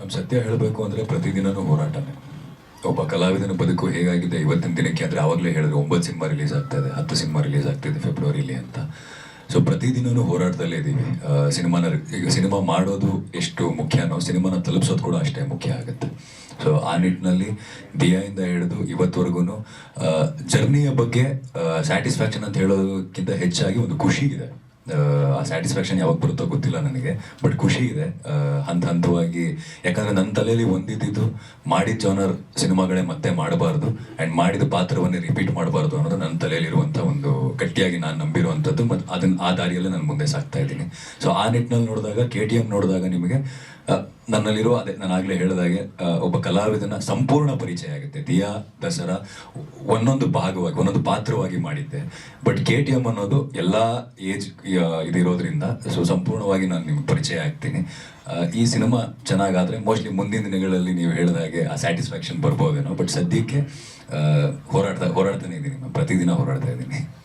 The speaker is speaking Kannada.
ನಮ್ಮ ಸತ್ಯ ಹೇಳಬೇಕು ಅಂದರೆ ಪ್ರತಿದಿನನೂ ಹೋರಾಟನೇ. ಒಬ್ಬ ಕಲಾವಿದನ ಬದುಕು ಹೇಗಾಗಿದೆ? ಇವತ್ತಿನ ದಿನಕ್ಕೆ ಅಂದರೆ ಆವಾಗಲೇ ಹೇಳಿದ್ರು, ಒಂಬತ್ತು ಸಿನಿಮಾ ರಿಲೀಸ್ ಆಗ್ತಾ ಇದೆ, ಹತ್ತು ಸಿನಿಮಾ ರಿಲೀಸ್ ಆಗ್ತಿದೆ ಫೆಬ್ರವರಿಲಿ ಅಂತ. ಸೊ ಪ್ರತಿದಿನನೂ ಹೋರಾಟದಲ್ಲೇ ಇದ್ದೀವಿ ಸಿನಿಮಾನ ಈಗ ಸಿನಿಮಾ ಮಾಡೋದು ಎಷ್ಟು ಮುಖ್ಯನೋ ಸಿನಿಮಾನ ತಲುಪಿಸೋದು ಕೂಡ ಅಷ್ಟೇ ಮುಖ್ಯ ಆಗುತ್ತೆ. ಸೊ ಆ ನಿಟ್ಟಿನಲ್ಲಿ ದಿಯಾಯಿಂದ ಹಿಡಿದು ಇವತ್ತುವರೆಗೂ ಜರ್ನಿಯ ಬಗ್ಗೆ ಸ್ಯಾಟಿಸ್ಫ್ಯಾಕ್ಷನ್ ಅಂತ ಹೇಳೋದಕ್ಕಿಂತ ಹೆಚ್ಚಾಗಿ ಒಂದು ಖುಷಿ ಇದೆ. ಆ ಸ್ಯಾಟಿಸ್ಫ್ಯಾಕ್ಷನ್ ಯಾವಾಗ ಬರುತ್ತೋ ಗೊತ್ತಿಲ್ಲ ನನಗೆ ಬಟ್ ಖುಷಿ ಇದೆ. ಹಂತ ಹಂತವಾಗಿ, ಯಾಕಂದ್ರೆ ನನ್ನ ತಲೆಯಲ್ಲಿ ಒಂದಿದ್ದು ಮಾಡಿದ ಜಾನರ್ ಸಿನಿಮಾಗಳೇ ಮತ್ತೆ ಮಾಡಬಾರ್ದು ಆ್ಯಂಡ್ ಮಾಡಿದ ಪಾತ್ರವನ್ನೇ ರಿಪೀಟ್ ಮಾಡಬಾರ್ದು ಅನ್ನೋದು ನನ್ನ ತಲೆಯಲ್ಲಿರುವಂಥ ಒಂದು ಗಟ್ಟಿಯಾಗಿ ನಾನು ನಂಬಿರುವಂಥದ್ದು ಮತ್ತು ಅದನ್ನ ಆ ದಾರಿಯಲ್ಲೇ ನಾನು ಮುಂದೆ ಸಾಗ್ತಾ ಇದ್ದೀನಿ. ಸೊ ಆ ನಿಟ್ಟಿನಲ್ಲಿ ನೋಡಿದಾಗ ಕೆ ಟಿ ಎಂ ನೋಡಿದಾಗ ನಿಮಗೆ ನನ್ನಲ್ಲಿರೋ ಅದೇ, ನಾನು ಆಗಲೇ ಹೇಳಿದಾಗೆ ಒಬ್ಬ ಕಲಾವಿದನ ಸಂಪೂರ್ಣ ಪರಿಚಯ ಆಗುತ್ತೆ. ದಿಯಾ, ದಸರಾ, ಒಂದೊಂದು ಭಾಗವಾಗಿ, ಒಂದೊಂದು ಪಾತ್ರವಾಗಿ ಮಾಡಿದ್ದೆ. ಬಟ್ ಕೆ ಟಿ ಎಂ ಅನ್ನೋದು ಎಲ್ಲ ಏಜ್ ಇದಿರೋದ್ರಿಂದ, ಸೊ, ಸಂಪೂರ್ಣವಾಗಿ ನಾನು ನಿಮ್ಗೆ ಪರಿಚಯ ಆಗ್ತೀನಿ. ಈ ಸಿನಿಮಾ ಚೆನ್ನಾಗಾದರೆ ಮೋಸ್ಟ್ಲಿ ಮುಂದಿನ ದಿನಗಳಲ್ಲಿ ನೀವು ಹೇಳಿದಾಗೆ ಆ ಸ್ಯಾಟಿಸ್ಫ್ಯಾಕ್ಷನ್ ಬರ್ಬೋದೇನೋ, ಬಟ್ ಸದ್ಯಕ್ಕೆ ಹೋರಾಡ್ತಾ, ಹೋರಾಡ್ತಾನೆ ಇದ್ದೀನಿ ಪ್ರತಿದಿನ ಹೋರಾಡ್ತಾ ಇದ್ದೀನಿ.